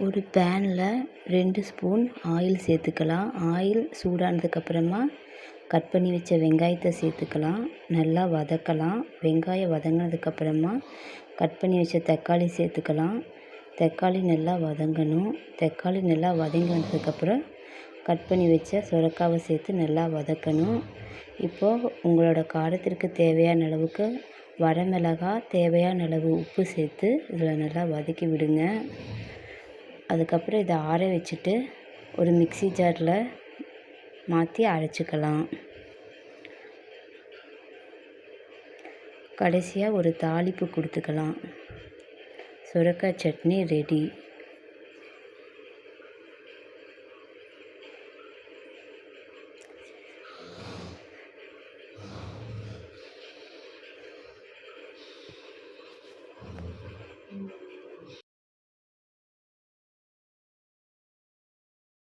ஒரு பேனில் ரெண்டு ஸ்பூன் ஆயில் சேர்த்துக்கலாம். ஆயில் சூடானதுக்கப்புறமா கட் பண்ணி வச்ச வெங்காயத்தை சேர்த்துக்கலாம். நல்லா வதக்கலாம். வெங்காயம் வதங்கினதுக்கப்புறமா கட் பண்ணி வச்ச தக்காளி சேர்த்துக்கலாம். தக்காளி நல்லா வதங்கணும். தக்காளி நல்லா வதங்கி வந்ததுக்கப்புறம் கட் பண்ணி வச்ச சுரக்காவை சேர்த்து நல்லா வதக்கணும். இப்போது உங்களோட காரத்திற்கு தேவையான அளவுக்கு வரமிளகா தேவையான அளவு உப்பு சேர்த்து இதில் நல்லா வதக்கி விடுங்க. அதுக்கப்புறம் இதை ஆற வச்சுட்டு ஒரு மிக்ஸி ஜாரில் மாற்றி அரைச்சிக்கலாம். கடைசியாக ஒரு தாளிப்பு கொடுத்துக்கலாம். சுரக்காய் சட்னி ரெடி.